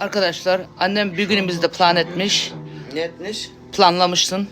Arkadaşlar annem bir günümüzü de plan etmiş. Ne etmiş? Planlamışsın.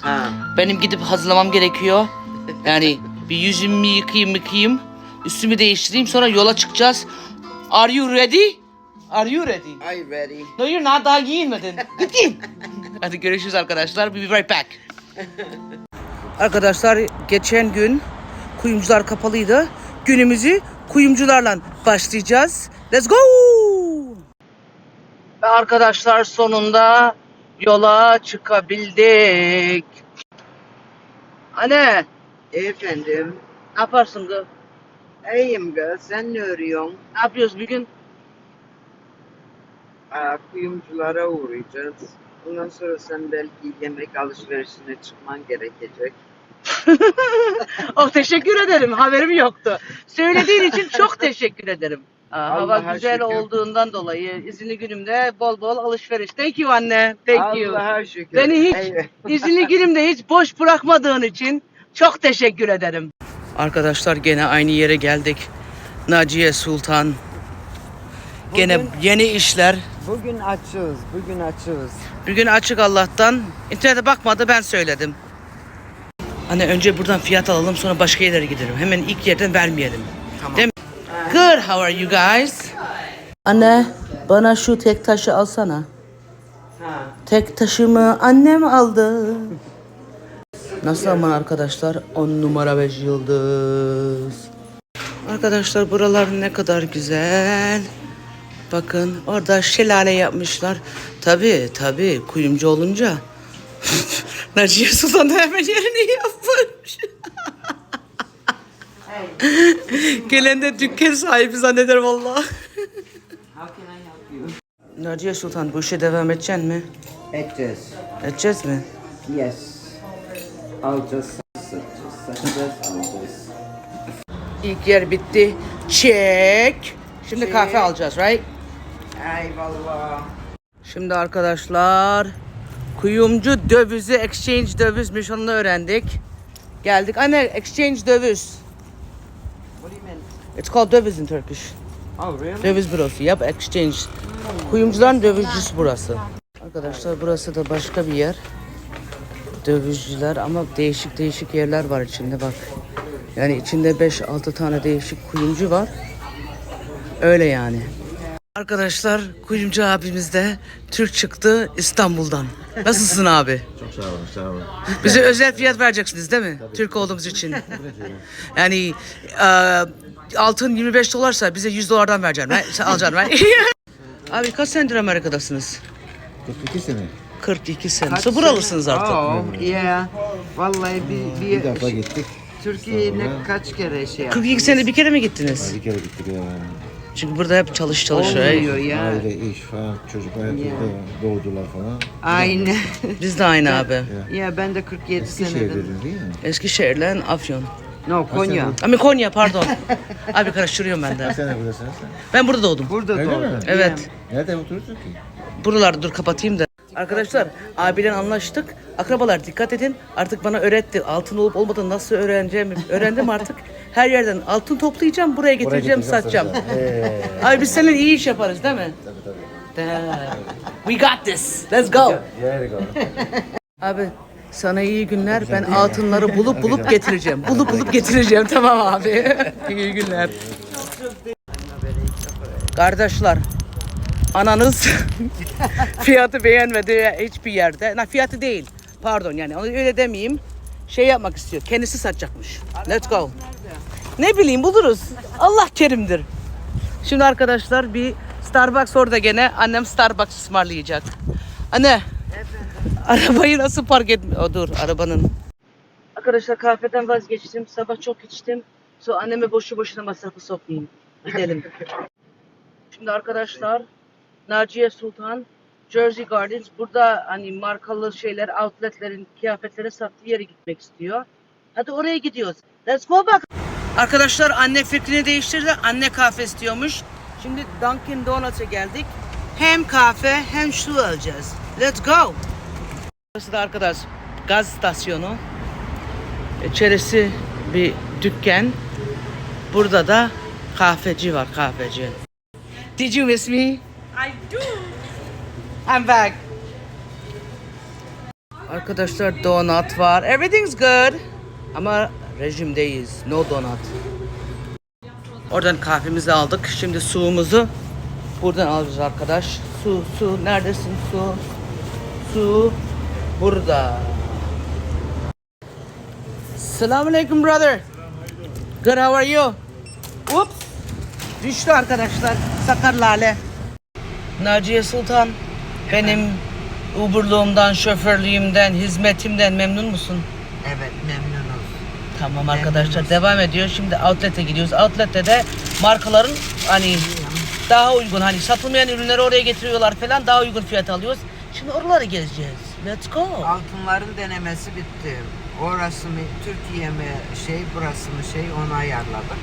Ha. Benim gidip hazırlamam gerekiyor. Yani bir yüzümü yıkayayım yıkayayım. Üstümü değiştireyim sonra yola çıkacağız. Are you ready? Are you ready? I ready. No you're not daha giyinmedin. Git giyin. Hadi görüşürüz arkadaşlar. We'll be right back. Arkadaşlar geçen gün kuyumcular kapalıydı. Günümüzü kuyumcularla başlayacağız. Let's go! Arkadaşlar sonunda yola çıkabildik. Anne Efendim. ne yaparsın kız? İyiyim kız. Sen ne örüyorsun? Ne yapıyoruz bir gün? Aa, kuyumculara uğrayacağız. Ondan sonra sen belki yemek alışverişine çıkman gerekecek. oh teşekkür ederim. Haberim yoktu. Söylediğin için çok teşekkür ederim. Hava Allah'a güzel şükür. olduğundan dolayı izinli günümde bol bol alışveriş. Thank you anne. Thank you. Allah'a şükür. Beni hiç Evet. izinli günümde hiç boş bırakmadığın için çok teşekkür ederim. Arkadaşlar gene aynı yere geldik. Naciye Sultan. Gene Bugün- yeni işler. Bugün açığız. Bugün açığız. Bir gün açık Allah'tan. İnternete bakmadı ben söyledim. Anne önce buradan fiyat alalım sonra başka yerlere gidelim. Hemen ilk yerden vermeyelim. Good. How are you guys? Anne bana şu tek taşı alsana. Ha. Tek taşımı annem aldı. Nasıl ama arkadaşlar? 10 numara 5 yıldız. Arkadaşlar buralar ne kadar güzel. Bakın orada şelale yapmışlar. Tabii tabii kuyumcu olunca. Naciye Sultan da hemen yerini yapmış. Gelen de dükkan sahibi zanneder you? Naciye Sultan bu işe devam edeceksin mi? Edeceğiz. Edeceğiz mi? Yes. Alacağız, satacağız, satacağız, alacağız. İlk yer bitti. Çek. Şimdi kahve alacağız, right? Eyvallah. Şimdi arkadaşlar kuyumcu dövizi, exchange dövizmiş onu öğrendik. Geldik. Anne exchange döviz. What do you mean? It's called döviz in Turkish. Oh really? Döviz bürosu. Yap exchange. Kuyumcuların dövizcisi burası. Arkadaşlar burası da başka bir yer. Dövizciler ama değişik değişik yerler var içinde bak. Yani içinde 5-6 tane değişik kuyumcu var. Öyle yani. Arkadaşlar kuyumcu abimiz de Türk çıktı İstanbul'dan. Nasılsın abi? Çok sağ olun, sağ olun. Bize özel fiyat vereceksiniz değil mi? Türk olduğumuz için. Yani e, altın 25 dolarsa bize 100 dolardan vereceksin. Ben, sen alacaksın ben. Abi kaç senedir Amerika'dasınız? 42 sene. 42 sene. So buralısınız artık. Oh yeah. Vallahi bir, bir, Bir defa gittik. Türkiye'ye ne kaç kere şey yaptık. 42 sene bir kere mi gittiniz? Bir kere gittik ya. Çünkü burada hep çalış çalış. Olmuyor ya. Aile, iş falan, Ya. burada doğdular falan. Aynen. Biz de aynı abi. ya ben de 47 Eskişehir senedir. dedin değil mi? Eskişehir'le Afyon. No Konya. Ama Konya pardon. abi karıştırıyorum ben de. Kaç sene buradasın sen? Ben burada doğdum. Burada Öyle doğdum. mi? Evet. Nerede oturursun ki? Buralarda dur kapatayım da. Arkadaşlar abiyle anlaştık. Akrabalar dikkat edin. Artık bana öğretti. Altın olup olmadığını nasıl öğreneceğimi öğrendim artık. Her yerden altın toplayacağım, buraya getireceğim, satacağım. satacağım. Abi biz seninle iyi iş yaparız değil mi? Tabii tabii. We got this. Let's go. Yer go. Abi sana iyi günler. Ben altınları bulup bulup getireceğim. Bulup bulup getireceğim. Tamam abi. iyi günler. Kardeşler, ananız fiyatı beğenmedi hiçbir yerde. Na fiyatı değil. Pardon yani onu öyle demeyeyim. Şey yapmak istiyor. Kendisi satacakmış. Let's go. Ne bileyim buluruz. Allah kerimdir. Şimdi arkadaşlar bir Starbucks orada gene. Annem Starbucks ısmarlayacak. Anne. Arabayı nasıl park et... O dur arabanın. Arkadaşlar kahveden vazgeçtim. Sabah çok içtim. Sonra anneme boşu boşuna masrafı sokmayayım. Gidelim. Şimdi arkadaşlar Naciye Sultan Jersey Gardens burada hani markalı şeyler outletlerin kıyafetleri sattığı yere gitmek istiyor. Hadi oraya gidiyoruz. Let's go bak. Arkadaşlar anne fikrini değiştirdi. Anne kahve istiyormuş. Şimdi Dunkin Donuts'a geldik. Hem kahve hem su alacağız. Let's go. Burası da arkadaş gaz stasyonu. İçerisi bir dükkan. Burada da kahveci var kahveci. Did you miss me? I do. I'm back. Arkadaşlar donut var. Everything's good. Ama rejimdeyiz. No donut. Oradan kahvemizi aldık. Şimdi suyumuzu buradan alacağız arkadaş. Su, su. Neredesin su? Su. Burada. Selamünaleyküm brother. Good how are you? Oops. Düştü arkadaşlar. Sakar lale. Naciye Sultan, benim Uber'luğumdan, şoförlüğümden, hizmetimden memnun musun? Evet memnunuz. Tamam arkadaşlar devam ediyor. Şimdi outlet'e gidiyoruz. Outlet'te de markaların hani daha uygun hani satılmayan ürünleri oraya getiriyorlar falan daha uygun fiyat alıyoruz. Şimdi oraları gezeceğiz. Let's go. Altınların denemesi bitti. Orası mı Türkiye mi şey burası mı şey onu ayarladık.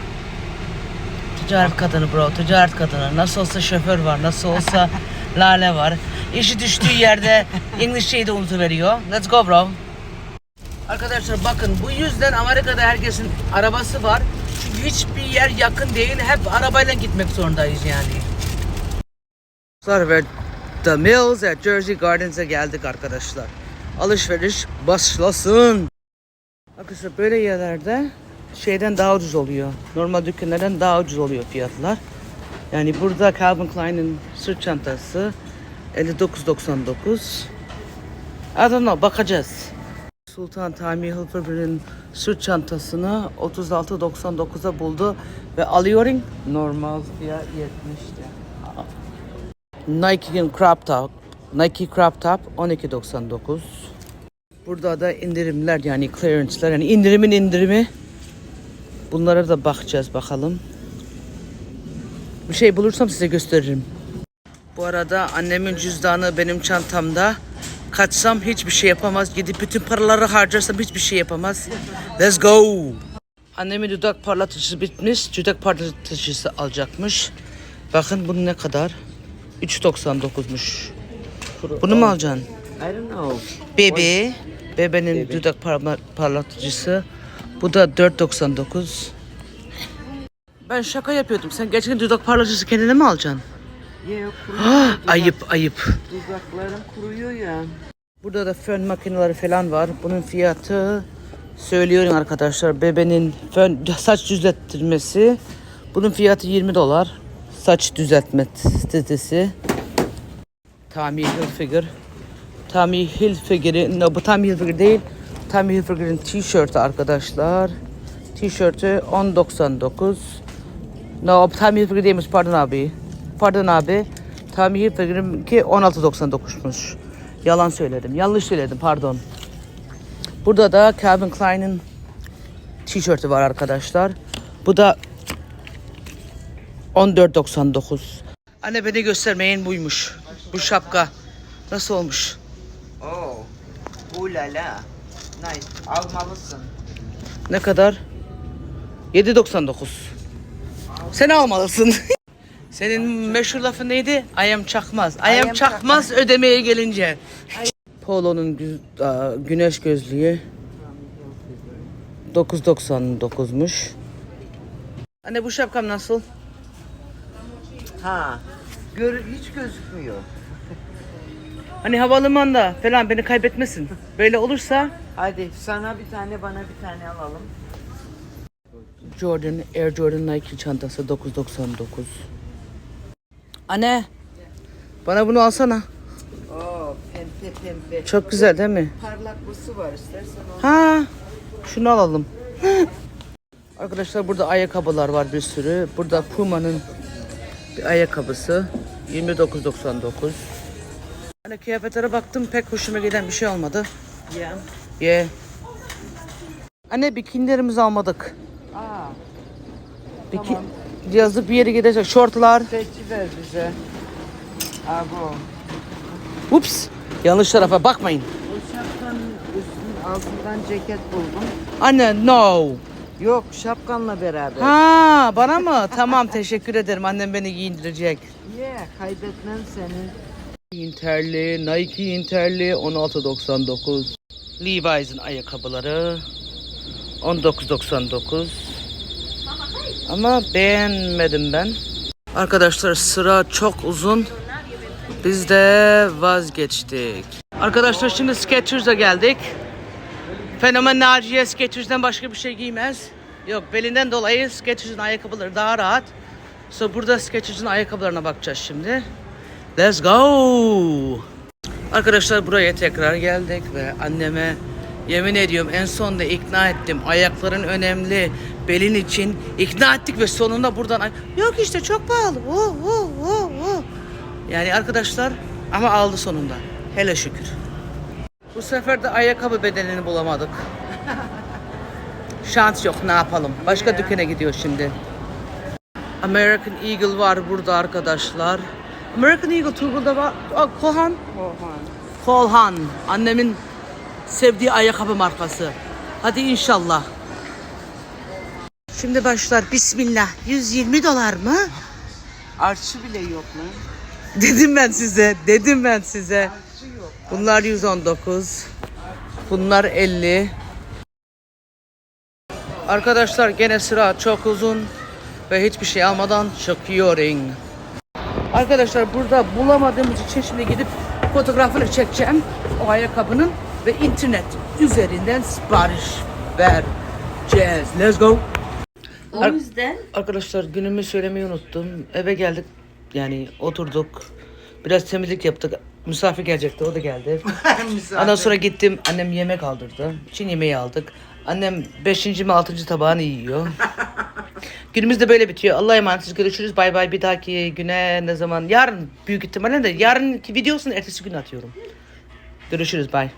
Ticaret kadını bro, ticaret kadını. Nasıl olsa şoför var, nasıl olsa lale var. İşi düştüğü yerde İngilizceyi de unutuveriyor. Let's go bro. Arkadaşlar bakın bu yüzden Amerika'da herkesin arabası var. Çünkü hiçbir yer yakın değil. Hep arabayla gitmek zorundayız yani. Arkadaşlar ve The Mills at Jersey Gardens'e geldik arkadaşlar. Alışveriş başlasın. Arkadaşlar böyle yerlerde şeyden daha ucuz oluyor. Normal dükkanlardan daha ucuz oluyor fiyatlar. Yani burada Calvin Klein'in sırt çantası 59.99. I don't know bakacağız. Sultan Tommy Hilfiger'in sırt çantasını 36.99'a buldu ve alıyorum. Normal fiyat 70'ti. Nike'in crop top, Nike crop top 12.99. Burada da indirimler yani clearance'ler yani indirimin indirimi. Bunlara da bakacağız bakalım. Bir şey bulursam size gösteririm. Bu arada annemin cüzdanı benim çantamda. Kaçsam hiçbir şey yapamaz. Gidip bütün paraları harcarsam hiçbir şey yapamaz. Let's go. Annemin dudak parlatıcısı bitmiş. Dudak parlatıcısı alacakmış. Bakın bu ne kadar? 3.99'muş. Bunu mu alacaksın? I don't know. Bebe. Bebenin dudak parla- parlatıcısı. Bu da 4.99. Ben şaka yapıyordum. Sen gerçekten dudak parlatıcısı kendine mi alacaksın? Ya kuruyor. Ah, ayıp ayıp. Dudaklarım kuruyor ya. Burada da fön makineleri falan var. Bunun fiyatı söylüyorum arkadaşlar. Bebenin fön saç düzelttirmesi. Bunun fiyatı 20 dolar. Saç düzeltme sitesi. Tommy Hilfiger. Tommy Hilfiger'in, no bu Tommy Hilfiger değil. Tommy Hilfiger'in tişörtü arkadaşlar. Tişörtü 10.99. No Tommy Hilfiger değilmiş pardon abi. Pardon abi. Tommy Hilfiger'inki 16.99'muş. Yalan söyledim. Yanlış söyledim pardon. Burada da Calvin Klein'in tişörtü var arkadaşlar. Bu da 14.99. Anne beni göstermeyin buymuş. Bu şapka. Nasıl olmuş? Oh. Ulala. Nice. Almalısın. Ne kadar? 7.99. Sen almalısın. Senin meşhur lafın neydi? I am çakmaz. I am am çakmaz ödemeye gelince. Polo'nun gü- güneş gözlüğü 9.99'muş. Anne bu şapkam nasıl? Ha. Gör hiç gözükmüyor. Hani havalimanında falan beni kaybetmesin. Böyle olursa Hadi sana bir tane bana bir tane alalım. Jordan, Air Jordan Nike çantası 9.99. Anne, bana bunu alsana. Oo pembe pembe. Çok güzel değil mi? Parlaklısı var istersen o. Ha, şunu alalım. Arkadaşlar burada ayakkabılar var bir sürü. Burada Puma'nın ayakkabısı 29.99. Hani kıyafetlere baktım pek hoşuma giden bir şey olmadı. Ya. Ye. Anne bikinilerimizi almadık. Aa. Biki yazlık bir yere gidecek. Şortlar. Seçi ver bize. Abo. Ups. Yanlış tarafa bakmayın. Bu şapkanın üstünün altından ceket buldum. Anne no. Yok şapkanla beraber. Ha bana mı? tamam teşekkür ederim. Annem beni giyindirecek. Yeah, kaybetmem seni. Interli, Nike Interli 16.99. Levi's'in ayakkabıları 19.99. Ama beğenmedim ben. Arkadaşlar sıra çok uzun. Biz de vazgeçtik. Arkadaşlar şimdi Skechers'a geldik. Fenomen Naciye Skechers'den başka bir şey giymez. Yok belinden dolayı Skechers'ın ayakkabıları daha rahat. So burada Skechers'ın ayakkabılarına bakacağız şimdi. Let's go. Arkadaşlar buraya tekrar geldik ve anneme yemin ediyorum en sonunda ikna ettim. Ayakların önemli. Belin için ikna ettik ve sonunda buradan yok işte çok pahalı. Oh, oh, oh, oh. Yani arkadaşlar ama aldı sonunda. Hele şükür. Bu sefer de ayakkabı bedenini bulamadık. Şans yok ne yapalım. Başka dükkana gidiyor şimdi. American Eagle var burada arkadaşlar. American Eagle Turgul'da var. Aa, Kohan. Kolhan. Annemin sevdiği ayakkabı markası. Hadi inşallah. Şimdi başlar. Bismillah. 120 dolar mı? Arşı bile yok lan. Dedim ben size. Dedim ben size. Bunlar 119. Bunlar 50. Arkadaşlar gene sıra çok uzun ve hiçbir şey almadan çıkıyorum. Arkadaşlar burada bulamadığımız için şimdi gidip fotoğrafını çekeceğim o ayakkabının ve internet üzerinden sipariş vereceğiz. Let's go. O yüzden Arkadaşlar günümü söylemeyi unuttum. Eve geldik. Yani oturduk. Biraz temizlik yaptık. Misafir gelecekti. O da geldi. Ondan sonra gittim. Annem yemek aldırdı. Çin yemeği aldık. Annem 5. mi 6. tabağını yiyor. Günümüz de böyle bitiyor. Allah'a emanet. Görüşürüz. Bay bay. Bir dahaki güne ne zaman? Yarın büyük ihtimalle de yarınki videosunu ertesi gün atıyorum. Görüşürüz. Bay.